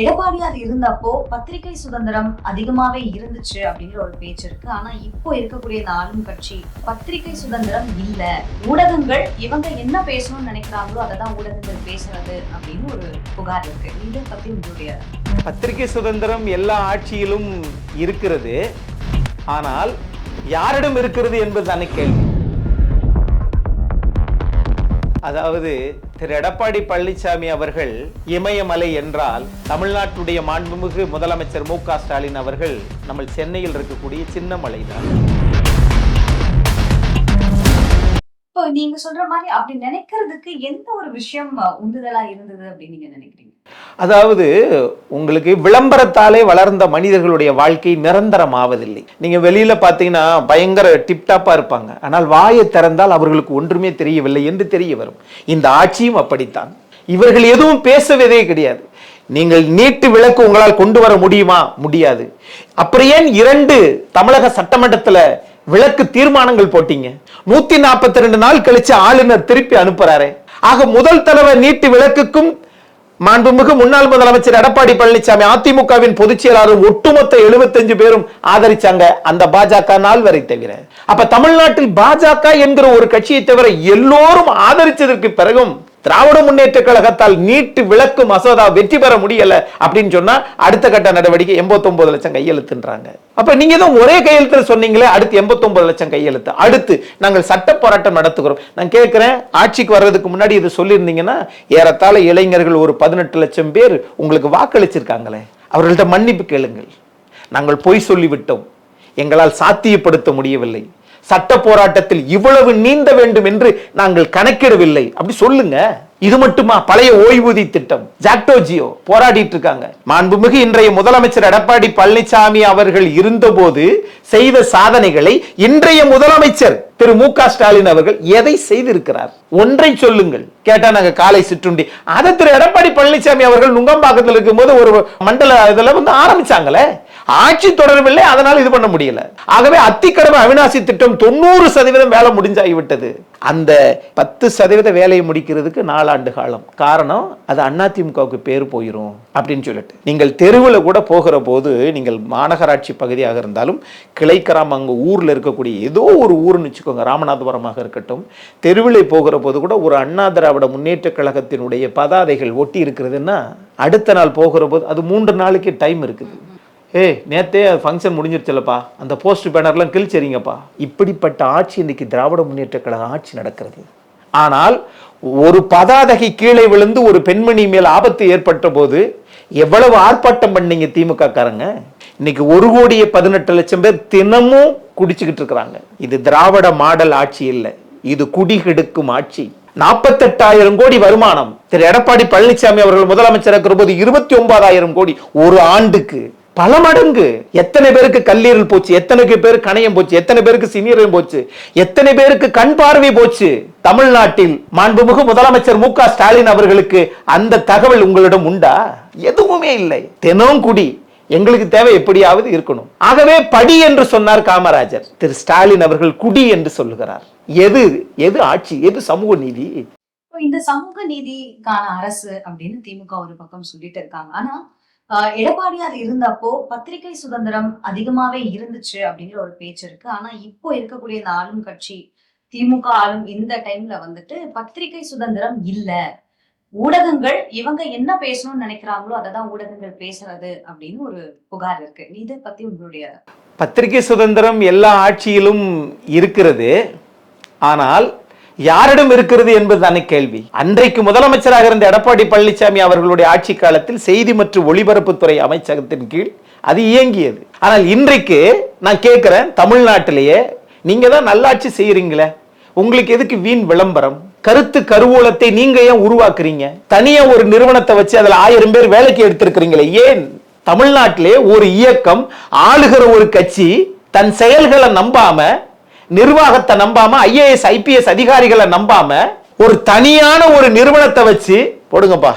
எடப்பாடியார் இருந்தப்போ பத்திரிகை சுதந்திரம் அதிகமாவே இருந்துச்சு அப்படிங்கிற ஒரு பேச்சு இருக்கு. ஆனா இப்போ இருக்கக்கூடிய இந்த ஆளும் கட்சி பத்திரிகை சுதந்திரம் இல்ல. ஊடகங்கள் இவங்க என்ன பேசணும்னு நினைக்கிறாங்களோ அதை தான் ஊடகங்கள் பேசுறது அப்படின்னு ஒரு புகார் இருக்கு. இதை பத்தி உங்களுடைய பத்திரிகை சுதந்திரம் எல்லா ஆட்சியிலும் இருக்கிறது. ஆனால் யாரிடம் இருக்கிறது என்பது தானே கேள்வி. அதாவது திரு எடப்பாடி பழனிசாமி அவர்கள் இமயமலை என்றால் தமிழ்நாட்டுடைய மாண்புமிகு முதலமைச்சர் மு க ஸ்டாலின் அவர்கள் நம்ம சென்னையில் இருக்கக்கூடிய சின்ன மலை தான் இப்போ நீங்க சொல்ற மாதிரி அப்படி நினைக்கிறதுக்கு எந்த ஒரு விஷயம் உந்துதலா இருந்தது அப்படின்னு நீங்க நினைக்கிறீங்க? அதாவது உங்களுக்கு விளம்பரத்தாலே வளர்ந்த மனிதர்களுடைய வாழ்க்கை நிரந்தரம் ஆவதில்லை நீங்க வெளியில பாத்தீங்கன்னா பயங்கர டிப்டாப்பா இருப்பாங்க. ஆனால் வாயை திறந்தால் அவர்களுக்கு ஒன்றுமே தெரியவில்லை என்று தெரிய வரும். இந்த ஆட்சியும் அப்படித்தான். இவர்கள் எதுவும் பேசுவதே கிடையாது. நீங்கள் நீட்டு விளக்கு உங்களால் கொண்டு வர முடியுமா? முடியாது. அப்புறம் ஏன் இரண்டு தமிழக சட்டமன்றத்துல விளக்கு தீர்மானங்கள் போட்டீங்க? நூத்தி நாற்பத்தி ரெண்டு நாள் கழிச்சு ஆளுநர் திருப்பி அனுப்புறாரு. ஆக முதல் தடவை நீட்டு விளக்குக்கும் மாண்புமிகு முன்னாள் முதலமைச்சர் எடப்பாடி பழனிசாமி அதிமுகவின் பொதுச் செயலாளர் ஒட்டுமொத்த 75 பேரும் ஆதரிச்சாங்க. அந்த பாஜக நாள் வரை தவிர. அப்ப தமிழ்நாட்டில் பாஜக என்கிற ஒரு கட்சியை தவிர எல்லோரும் ஆதரிச்சதற்கு பிறகும் திராவிட முன்னேற்ற கழகத்தால் நீட்டு விளக்கு மசோதா வெற்றி பெற முடியல அப்படின்னு சொன்னா அடுத்த கட்ட நடவடிக்கை 89 லட்சம் கையெழுத்துன்றாங்க. அப்ப நீங்க தான் ஒரே கையெழுத்து சொன்னீங்களே அடுத்து 89 லட்சம் கையெழுத்து. அடுத்து நாங்கள் சட்ட போராட்டம் நடத்துகிறோம். நான் கேட்கிறேன் ஆட்சிக்கு வர்றதுக்கு முன்னாடி இது சொல்லியிருந்தீங்கன்னா ஏறத்தாழ இளைஞர்கள் ஒரு பதினெட்டு லட்சம் பேர் உங்களுக்கு வாக்களிச்சிருக்காங்களே. அவர்கள்ட்ட மன்னிப்பு கேளுங்கள். நாங்கள் பொய் சொல்லிவிட்டோம். எங்களால் சாத்தியப்படுத்த முடியவில்லை. சட்ட போராட்டத்தில் இவ்வளவு நீந்த வேண்டும் என்று நாங்கள் கணக்கிடவில்லை. அப்படி சொல்லுங்க. இது மட்டுமா பழைய ஓய்வூதிய திட்டம்? ஜாக்டோஜியோ போராடிட்டு இருக்காங்க. மாண்புமிகு இன்றைய முதலமைச்சர் எடப்பாடி பழனிசாமி அவர்கள் இருந்தபோது செய்த சாதனைகளை இன்றைய முதலமைச்சர் திரு மு க ஸ்டாலின் அவர்கள் எதை செய்திருக்கிறார்? ஒன்றை சொல்லுங்கள். கேட்டா நாங்க காலை சிற்றுண்டி. அதை திரு எடப்பாடி பழனிசாமி அவர்கள் நுங்கம்பாக்கத்தில் இருக்கும்போது ஒரு மண்டல இதுல வந்து ஆரம்பிச்சாங்களே. ஆட்சி தொடரவில்லை அதனால் இது பண்ண முடியல. ஆகவே அத்திக்கடவு அவிநாசி திட்டம் தொண்ணூறு சதவீதம் வேலை முடிஞ்சாகிவிட்டது. அந்த பத்து சதவீத வேலையை முடிக்கிறதுக்கு நாலாண்டு காலம். காரணம் அது அதிமுகவுக்கு பேர் போயிடும் அப்படின்னு சொல்லிட்டு. நீங்கள் தெருவில் கூட போகிற போது நீங்கள் மாநகராட்சி பகுதியாக இருந்தாலும் கிளைக்கராம் அங்கே ஊரில் இருக்கக்கூடிய ஏதோ ஒரு ஊர்னு வச்சுக்கோங்க ராமநாதபுரமாக இருக்கட்டும் தெருவில் போகிற போது கூட ஒரு அண்ணா திராவிட முன்னேற்ற கழகத்தினுடைய பதாதைகள் ஒட்டி இருக்கிறதுன்னா அடுத்த நாள் போகிற போது அது மூன்று நாளைக்கு டைம் இருக்குது. ஏய் நேத்தே ஃபங்க்ஷன் முடிஞ்சிருச்சுல்லப்பா அந்த போஸ்ட் பேனர்லாம் கிழிச்சரிங்கப்பா இப்படிப்பட்ட ஆட்சி இன்னைக்கு திராவிட முன்னேற்ற கழக ஆட்சி நடக்கிறது. ஆனால் ஒரு பதாதகை கீழே விழுந்து ஒரு பெண்மணி மேல் ஆபத்து ஏற்பட்ட போது எவ்வளவு ஆர்ப்பாட்டம் பண்ணீங்க திமுக காரங்க இன்னைக்கு ஒரு கோடியே பதினெட்டு லட்சம் பேர் தினமும் குடிச்சுக்கிட்டு இருக்கிறாங்க. இது திராவிட மாடல் ஆட்சி இல்லை. இது குடிகெடுக்கும் ஆட்சி. நாற்பத்தெட்டாயிரம் கோடி வருமானம். திரு எடப்பாடி பழனிசாமி அவர்கள் முதலமைச்சர் இருக்கிற போது இருபத்தி ஒன்பதாயிரம் கோடி ஒரு ஆண்டுக்கு. பல மடங்கு எத்தனை பேருக்கு கல்லீரல் போச்சு எத்தனை பேருக்கு கணையம் போச்சு எத்தனை பேருக்கு சினீரகம் போச்சு எத்தனை பேருக்கு கண் பார்வை போச்சு. தமிழ்நாட்டில் மாண்புமிகு முதலமைச்சர் மு க ஸ்டாலின் அவர்களுக்கு அந்த தகவல் உங்களிடம் உண்டா? எதுவுமே இல்லை. தினம் குடி. எங்களுக்கு தேவை எப்படியாவது இருக்கணும். ஆகவே படி என்று சொன்னார் காமராஜர். திரு ஸ்டாலின் அவர்கள் குடி என்று சொல்லுகிறார். எது எது ஆட்சி எது சமூக நீதி? இந்த சமூக நீதிக்கான அரசு அப்படின்னு திமுக ஒரு பக்கம் சொல்லிட்டு இருக்காங்க. ஆனா எடப்பாடியார் இருந்தப்போ பத்திரிகை சுதந்திரம் அதிகமாவே இருந்துச்சு அப்படிங்கிற ஒரு பேச்சு இருக்கு. ஆனா இப்போ இருக்கக்கூடிய இந்த ஆளும் கட்சி திமுக ஆளும் இந்த டைம்ல வந்துட்டு பத்திரிகை சுதந்திரம் இல்ல. ஊடகங்கள் இவங்க என்ன பேசணும்னு நினைக்கிறாங்களோ அதை தான் ஊடகங்கள் பேசுறது அப்படின்னு ஒரு புகார் இருக்கு. இதை பத்தி உங்களுடைய பத்திரிகை சுதந்திரம் எல்லா ஆட்சியிலும் இருக்கிறது. ஆனால் யாரிடம் இருக்கிறது என்பதுதானே கேள்வி. அன்றைக்கு முதலமைச்சராக இருந்த எடப்பாடி பழனிசாமி அவர்களுடைய ஆட்சி காலத்தில் செய்தி மற்றும் ஒளிபரப்புத்துறை அமைச்சகத்தின் கீழ் அது இயங்கியது. ஆனால் இன்றைக்கு நான் கேட்கிறேன் தமிழ்நாட்டிலேயே நீங்க தான் நல்லாட்சி செய்யறீங்களே உங்களுக்கு எதுக்கு வீண் விளம்பரம்? கருத்து கருவூலத்தை நீங்க ஏன் உருவாக்குறீங்க? தனியா ஒரு நிறுவனத்தை வச்சு அதுல ஆயிரம் பேர் வேலைக்கு எடுத்திருக்கிறீங்களே. ஏன்? தமிழ்நாட்டிலே ஒரு இயக்கம் ஆளுகிற ஒரு கட்சி தன் செயல்களை நம்பாம நிர்வாகத்தை நம்பாம ஐஏஎஸ் ஐபிஎஸ் அதிகாரிகளை நம்பாம ஒரு தனியான ஒரு நிறுவனத்தை வச்சு போடுங்கப்பா.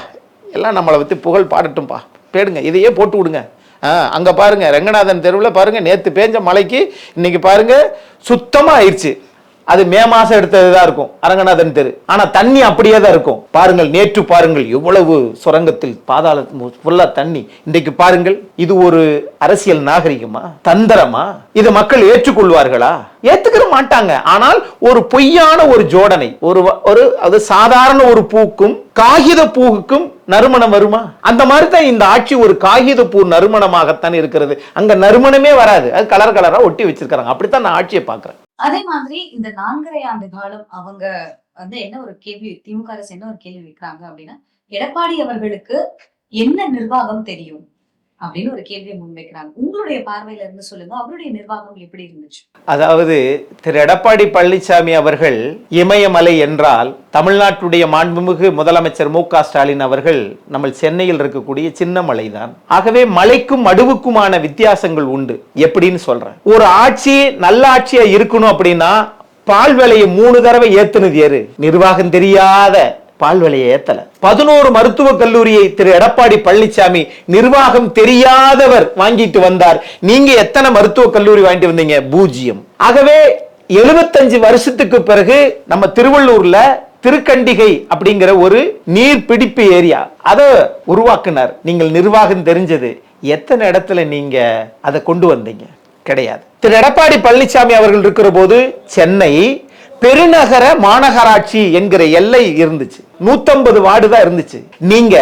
எல்லாம் நம்மளை பத்தி புகழ் பாடட்டும்பா. பேடுங்க இதையே போட்டு விடுங்க. ஆ, அங்க பாருங்க ரங்கநாதன் தெருவில் பாருங்க நேத்து பேஞ்ச மலைக்கு இன்னைக்கு பாருங்க சுத்தமா ஆயிடுச்சு. அது மே மாசம் எடுத்ததுதான் இருக்கும். அரங்கநாதன் தெரு. ஆனா தண்ணி அப்படியே தான் இருக்கும். பாருங்கள் நேற்று பாருங்கள் எவ்வளவு சுரங்கத்தில் பாதாள ஃபுல்லா தண்ணி. இன்றைக்கு பாருங்கள் இது ஒரு அரசியல் நாகரிகமா? தந்திரமா? இதை மக்கள் ஏற்றுக்கொள்வார்களா? ஏத்துக்கிற மாட்டாங்க. ஆனால் ஒரு பொய்யான ஒரு ஜோடனை ஒரு ஒரு அது சாதாரண ஒரு பூக்கும் காகித பூவுக்கும் நறுமணம் வருமா? அந்த மாதிரி தான் இந்த ஆட்சி ஒரு காகித பூ நறுமணமாகத்தான் இருக்கிறது. அங்க நறுமணமே வராது. அது கலர் கலரா ஒட்டி வச்சிருக்காங்க அப்படித்தான் நான் ஆட்சியை பார்க்கிறேன். அதே மாதிரி இந்த நான்கரை ஆண்டு காலம் அவங்க வந்து என்ன ஒரு கேள்வி திமுக அரசு என்ன ஒரு கேள்வி வைக்கிறாங்க அப்படின்னா எடப்பாடி அவர்களுக்கு என்ன நிர்வாகம் தெரியும்? அப்படின்னு ஒரு கேள்வியை முன்வைக்கிறாங்க. உங்களுடைய பார்வையில இருந்து சொல்லுங்க அவருடைய நிர்வாகம் எப்படி இருந்துச்சு? அதாவது திரு எடப்பாடி பழனிசாமி அவர்கள் இமயமலை என்றால் தமிழ்நாட்டுடைய மாண்புமிகு முதலமைச்சர் மு ஸ்டாலின் அவர்கள் நம்ம சென்னையில் இருக்கக்கூடிய சின்ன மலைதான் ஆகவே மலைக்கும் மடுவுக்குமான வித்தியாசங்கள் உண்டு. எப்படின்னு சொல்றேன். ஒரு ஆட்சி நல்ல ஆட்சியா இருக்கணும் அப்படின்னா பால் விலையை மூணு தடவை ஏத்துனது ஏறு நிர்வாகம் தெரியாத பால் விலையை ஏத்தல. பதினோரு மருத்துவக் கல்லூரியை திரு எடப்பாடி பழனிசாமி நிர்வாகம் தெரியாதவர் வாங்கிட்டு வந்தார். நீங்க எத்தனை மருத்துவக் கல்லூரி வாங்கிட்டு வந்தீங்க? பூஜ்ஜியம். ஆகவே எழுபத்தஞ்சு வருஷத்துக்கு பிறகு நம்ம திருவள்ளூர்ல திருக்கண்டிகை அப்படிங்கிற ஒரு நீர் பிடிப்பு ஏரியா. அதை உருவாக்குனார். நீங்கள் நிர்வாகம் தெரிஞ்சது. எத்தனை இடத்துல நீங்க அதை கொண்டு வந்தீங்க? கிடையாது. திரு எடப்பாடி பழனிசாமி அவர்கள் இருக்கிற போது சென்னை பெருநகர மாநகராட்சி என்கிற எல்லை இருந்துச்சு. 150 வார்டு தான் இருந்துச்சு. நீங்க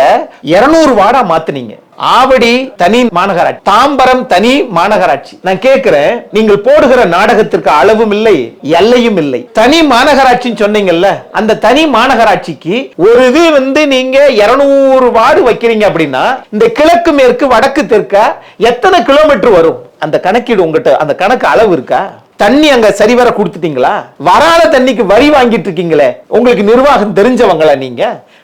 200 வார்டா மாத்துனீங்க. ஆவடி தனி மாநகராட்சி தாம்பரம் தனி மாநகராட்சி. நான் கேட்கிறேன் நீங்கள் போடுகிற நாடகத்திற்கு அளவும் இல்லை எல்லையும் இல்லை. தனி மாநகராட்சின்னு சொன்னீங்கல்ல அந்த தனி மாநகராட்சிக்கு ஒரு இது வந்து நீங்க 200 வார்டு வைக்கிறீங்க அப்படின்னா இந்த கிழக்கு மேற்கு வடக்கு தெற்க எத்தனை கிலோமீட்டர் வரும்? அந்த கணக்கீடு உங்ககிட்ட அந்த கணக்கு அளவு இருக்கா? தண்ணி அங்க சரிவர கொடுத்துட்டீங்களா? வராத தண்ணிக்கு வரி வாங்கிட்டு இருக்கீங்களே. உங்களுக்கு நிர்வாகம் தெரிஞ்சவங்களா நீங்க?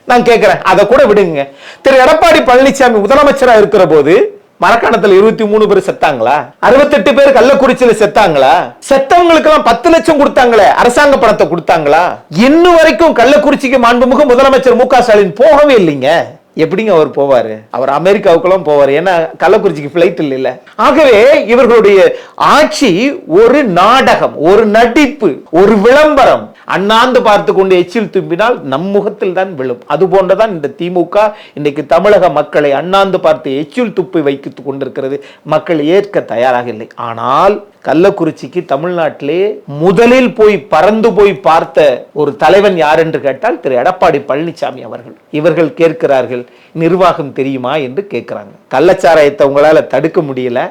நான் கேட்கிறேன் அதை கூட விடுங்க. திரு எடப்பாடி பழனிசாமி முதலமைச்சரா இருக்கிற போது மரக்காணத்துல இருபத்தி மூணு பேர் செத்தாங்களா? அறுபத்தெட்டு பேர் கள்ளக்குறிச்சியில செத்தாங்களா? செத்தவங்களுக்கு எல்லாம் பத்து லட்சம் கொடுத்தாங்களே. அரசாங்க பணத்தை கொடுத்தாங்களா? இன்னும் வரைக்கும் கள்ளக்குறிச்சிக்கு மாண்புமிகு முதலமைச்சர் மு க ஸ்டாலின் போகவே இல்லைங்க. எப்படிங்க அவர் போவார்? அவர் அமெரிக்காவுக்கெல்லாம் போவார். ஏன்னா கள்ளக்குறிச்சிக்கு ஃப்ளைட் இல்லைல்ல. ஆகவே இவர்களுடைய ஆட்சி ஒரு நாடகம் ஒரு நடிப்பு ஒரு விளம்பரம். அண்ணாந்து பார்த்து கொண்டு எச்சில் தும்பினால் நம் முகத்தில் தான் விழும். அது போன்றதான் இந்த திமுக இன்னைக்கு தமிழக மக்களை அண்ணாந்து பார்த்து எச்சில் துப்பி வைத்துக் கொண்டிருக்கிறது. மக்கள் ஏற்க தயாராக இல்லை. ஆனால் கள்ளக்குறிச்சிக்கு தமிழ்நாட்டிலே முதலில் போய் பறந்து போய் பார்த்த ஒரு தலைவன் யார் என்று கேட்டால் திரு எடப்பாடி பழனிசாமி அவர்கள். இவர்கள் கேட்கிறார்கள் நிர்வாகம் தெரியுமா? என்று கேட்கிறாங்க. கள்ளச்சாராயத்தை உங்களால் தடுக்க முடியல.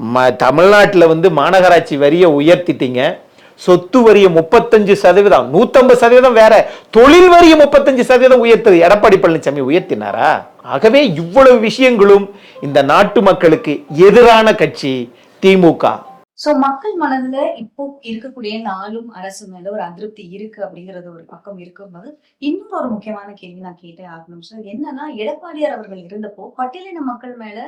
ம தமிழ்நாட்டில் வந்து மாநகராட்சி வரியை உயர்த்திட்டீங்க. சொத்து வரியை முப்பத்தஞ்சு சதவீதம் நூத்தம்பது சதவீதம் வேற தொழில் வரியை முப்பத்தஞ்சு சதவீதம் உயர்த்தது. எடப்பாடி பழனிசாமி உயர்த்தினாரா? ஆகவே இவ்வளவு விஷயங்களும் இந்த நாட்டு மக்களுக்கு எதிரான கட்சி திமுக. சோ மக்கள் மனதுல இப்போ இருக்கக்கூடிய நாளும் அரசு மேல ஒரு அதிருப்தி இருக்கு அப்படிங்கறது ஒரு பக்கம் இருக்கும்போது இன்னொரு ஒரு முக்கியமான கேள்வி நான் கேட்டே ஆகணும். சார் என்னன்னா எடப்பாடியார் அவர்கள் இருந்தப்போ பட்டியலின மக்கள் மேல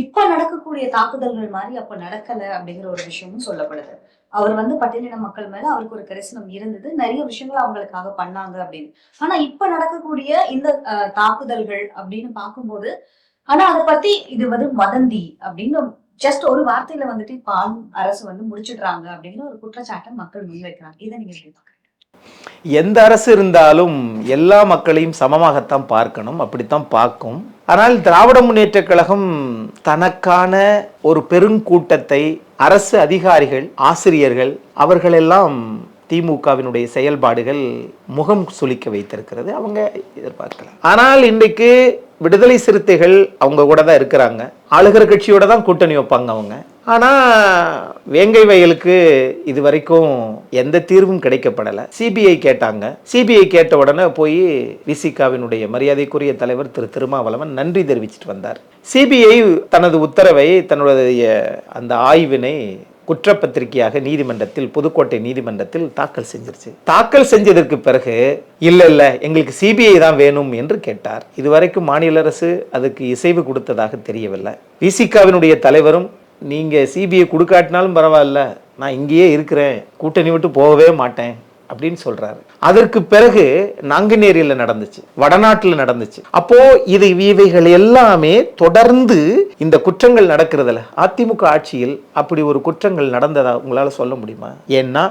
இப்ப நடக்கக்கூடிய தாக்குதல்கள் மாதிரி அப்ப நடக்கல அப்படிங்கிற ஒரு விஷயமும் சொல்லப்படுது. அவர் வந்து பட்டியலின மக்கள் மேல அவருக்கு ஒரு கரிசனம் இருந்தது. நிறைய விஷயங்கள் அவங்களுக்காக பண்ணாங்க அப்படின்னு. ஆனா இப்ப நடக்கக்கூடிய இந்த தாக்குதல்கள் அப்படின்னு பார்க்கும்போது ஆனா அதை பத்தி இது வந்து வதந்தி அப்படின்னு ஜஸ்ட் ஒரு வார்த்தையில வந்துட்டு இப்ப அரசு வந்து முடிச்சிடுறாங்க அப்படிங்கிற ஒரு குற்றச்சாட்டை மக்கள் முன்வைக்கிறாங்க. இதை நீங்க எப்படி எந்த அரசு இருந்தாலும் எல்லா மக்களையும் சமமாகத்தான் பார்க்கணும் அப்படித்தான் பார்க்கும். ஆனால் திராவிட முன்னேற்ற கழகம் தனக்கான ஒரு பெருங்கூட்டத்தை அரசு அதிகாரிகள் ஆசிரியர்கள் அவர்களெல்லாம் திமுகவினுடைய செயல்பாடுகள் முகம் சுளிக்க வைத்திருக்கிறது. அவங்க எதிர்பார்க்கலாம். ஆனால் இன்றைக்கு விடுதலை சிறுத்தைகள் அவங்க கூட தான் இருக்கிறாங்க. ஆளுகிற கட்சியோட தான் கூட்டணி வைப்பாங்க அவங்க. ஆனால் வேங்கை வயலுக்கு இது வரைக்கும் எந்த தீர்வும் கிடைக்கப்படலை. சிபிஐ கேட்டாங்க. சிபிஐ கேட்ட உடனே போய் விசிகாவினுடைய மரியாதைக்குரிய தலைவர் திரு திருமாவளவன் நன்றி தெரிவிச்சிட்டு வந்தார். சிபிஐ தனது உத்தரவை தன்னுடைய அந்த ஆய்வினை குற்றப்பத்திரிகையாக நீதிமன்றத்தில் புதுக்கோட்டை நீதிமன்றத்தில் தாக்கல் செஞ்சிருச்சு. தாக்கல் செஞ்சதற்கு பிறகு இல்லை இல்லை எங்களுக்கு சிபிஐ தான் வேணும் என்று கேட்டார். இதுவரைக்கும் மாநில அரசு அதுக்கு இசைவு கொடுத்ததாக தெரியவில்லை. விசிகாவினுடைய தலைவரும் நீங்கள் சிபிஐ கொடுக்காட்டினாலும் பரவாயில்ல நான் இங்கேயே இருக்கிறேன் கூட்டணி விட்டு போகவே மாட்டேன் அப்படின்னு சொல்றாரு. அதற்கு பிறகு நாங்குநேரியில் நடந்துச்சு வடநாட்டில் நடந்துச்சு. அப்போ இது இவைகள் எல்லாமே தொடர்ந்து இந்த குற்றங்கள் நடக்கிறதுல அதிமுக ஆட்சியில் அப்படி ஒரு குற்றங்கள் நடந்ததா உங்களால சொல்ல முடியுமா? ஏன்னா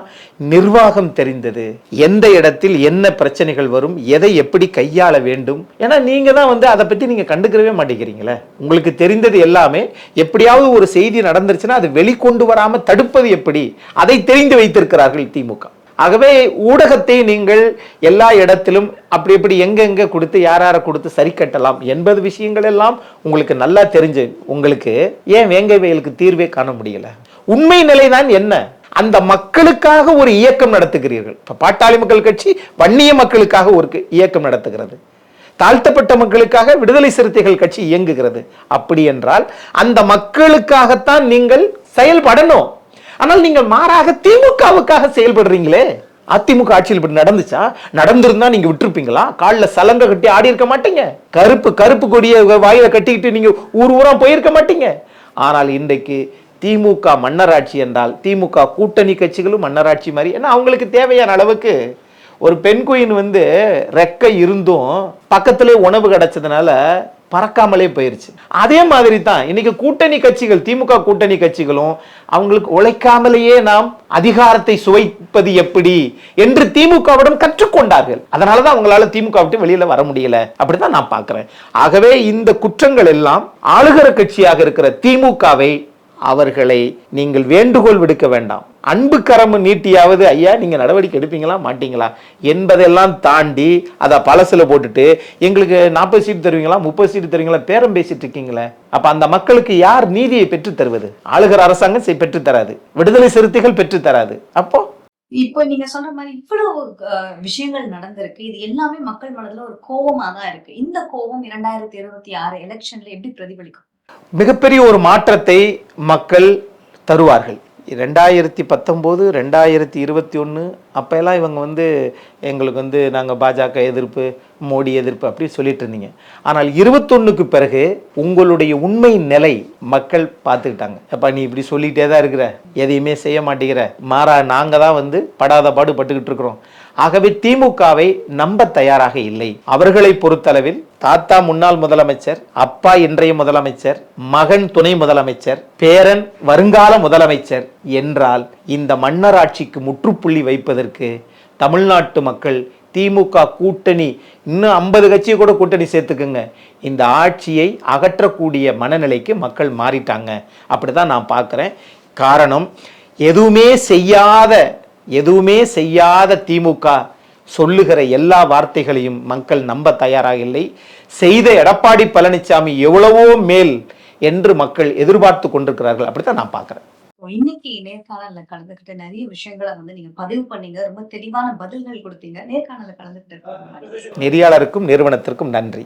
நிர்வாகம் தெரிந்தது. எந்த இடத்தில் என்ன பிரச்சனைகள் வரும் எதை எப்படி கையாள வேண்டும்? ஏன்னா நீங்க தான் வந்து அதை பத்தி நீங்க கண்டுக்கிறவே மாட்டேங்கிறீங்களே. உங்களுக்கு தெரிந்தது எல்லாமே எப்படியாவது ஒரு செய்தி நடந்துருச்சுன்னா அது வெளிக்கொண்டு வராம தடுப்பது எப்படி? அதை தெரிந்து வைத்திருக்கிறார்கள் திமுக. ஆகவே ஊடகத்தை நீங்கள் எல்லா இடத்திலும் அப்படி எப்படி எங்கெங்க கொடுத்து யார் யாரை கொடுத்து சரி கட்டலாம் என்பது விஷயங்கள் எல்லாம் உங்களுக்கு நல்லா தெரிஞ்சு உங்களுக்கு ஏன் வேங்கை வயலுக்கு தீர்வே காண முடியல? உண்மை நிலைதான் என்ன? அந்த மக்களுக்காக ஒரு இயக்கம் நடத்துகிறீர்கள். இப்போ பாட்டாளி மக்கள் கட்சி வன்னிய மக்களுக்காக ஒரு இயக்கம் நடத்துகிறது. தாழ்த்தப்பட்ட மக்களுக்காக விடுதலை சிறுத்தைகள் கட்சி இயங்குகிறது. அப்படி என்றால் அந்த மக்களுக்காகத்தான் நீங்கள் செயல்படணும். ஆனால் நீங்கள் மாறாக திமுகவுக்காக செயல்படுறீங்களே? அதிமுக ஆட்சியில் இப்படி நடந்துச்சா? நடந்திருந்தா நீங்க விட்டுருப்பீங்களா? காலில் சலங்க கட்டி ஆடி இருக்க மாட்டீங்க. கருப்பு கருப்பு கொடிய வாயில கட்டிக்கிட்டு நீங்க ஊர் ஊரா போயிருக்க மாட்டீங்க. ஆனால் இன்றைக்கு திமுக மன்னராட்சி என்றால் திமுக கூட்டணி கட்சிகளும் மன்னராட்சி மாதிரி. ஏன்னா அவங்களுக்கு தேவையான அளவுக்கு ஒரு பெண் குயின் வந்து ரெக்கை இருந்தும் பக்கத்திலே உணவு கிடைச்சதுனால பறக்காமலே போயிருச்சு. அதே மாதிரி தான் இன்னைக்கு கூட்டணி கட்சிகள் திமுக கூட்டணி கட்சிகளும் அவங்களுக்கு உழைக்காமலேயே நாம் அதிகாரத்தை சுவைப்பது எப்படி என்று திமுகவிடம் கற்றுக்கொண்டார்கள். அதனாலதான் அவங்களால திமுக விட்டு வெளியில வர முடியல. அப்படிதான் நான் பார்க்குறேன். ஆகவே இந்த குற்றங்கள் எல்லாம் ஆளுகிற கட்சியாக இருக்கிற திமுகவை அவர்களை நீங்கள் வேண்டுகோள் விடுக்க வேண்டாம். அன்பு கரம் நீட்டியாவது ஐயா நீங்க நடவடிக்கை எடுப்பீங்களா? மாட்டீங்களா? என்பதெல்லாம் தாண்டி அதை பழசுல போட்டுட்டு எங்களுக்கு நாற்பது சீட் தருவீங்களா? முப்பது சீட் தருவீங்களா? பேரம் பேசிட்டு இருக்கீங்களே. அப்ப அந்த மக்களுக்கு யார் நீதியை பெற்றுத் தருவது? ஆளுகிற அரசாங்கம் பெற்றுத் தராது. விடுதலை சிறுத்தைகள் பெற்றுத் தராது. அப்போ? இப்போ நீங்க சொல்ற மாதிரி இவ்வளவு விஷயங்கள் நடந்திருக்கு. இது எல்லாமே மக்கள் மனதுல ஒரு கோவமா தான் இருக்கு. இந்த கோவம் இரண்டாயிரத்தி இருபத்தி ஆறு எலெக்ஷன்ல எப்படி பிரதிபலிக்கும்? மிகப்பெரிய ஒரு மாற்றத்தை மக்கள் தருவார்கள். ரெண்டாயிரத்தி பத்தொம்போது ரெண்டாயிரத்தி இருபத்தி ஒன்று அப்போல்லாம் இவங்க வந்து எங்களுக்கு வந்து நாங்கள் பாஜக எதிர்ப்பு மோடி எதிர்ப்பு அப்படி சொல்லிட்டு இருந்தீங்க. ஆனால் இருபத்தொன்னுக்கு பிறகு உங்களுடைய உண்மை நிலை மக்கள் பார்த்துக்கிட்டாங்க. அப்பா நீ இப்படி சொல்லிகிட்டே தான் இருக்கிற எதையுமே செய்ய மாட்டேங்கிற மாறா நாங்கள் தான் வந்து படாத பாடு பட்டுக்கிட்டு இருக்கிறோம். ஆகவே திமுகவை நம்ப தயாராக இல்லை. அவர்களை பொறுத்தளவில் தாத்தா முன்னாள் முதலமைச்சர் அப்பா இன்றைய முதலமைச்சர் மகன் துணை முதலமைச்சர் பேரன் வருங்கால முதலமைச்சர் என்றால் இந்த மன்னராட்சிக்கு முற்றுப்புள்ளி வைப்பதற்கு தமிழ்நாட்டு மக்கள் திமுக கூட்டணி இன்னும் ஐம்பது கட்சியை கூட கூட்டணி சேர்த்துக்குங்க. இந்த ஆட்சியை அகற்றக்கூடிய மனநிலைக்கு மக்கள் மாறிட்டாங்க. அப்படி தான் நான் பார்க்குறேன். காரணம் எதுவுமே செய்யாத எதுவுமே செய்யாத திமுக சொல்லுகிற எல்லா வார்த்தைகளையும் மக்கள் நம்ப தயாராக இல்லை. செய்த எடப்பாடி பழனிசாமி எவ்வளவோ மேல் என்று மக்கள் எதிர்பார்த்து கொண்டிருக்கிறார்கள். அப்படித்தான் நான் பார்க்கிறேன். இன்னைக்கு நேர்காணல்ல கலந்துக்கிட்ட நிறைய விஷயங்களை வந்து நீங்க பதிவு பண்ணீங்க. ரொம்ப தெளிவான பதில்கள் கொடுத்தீங்க. நேர்காணல்ல கலந்துக்கிட்டு நெறியாளருக்கும் நிறுவனத்திற்கும் நன்றி.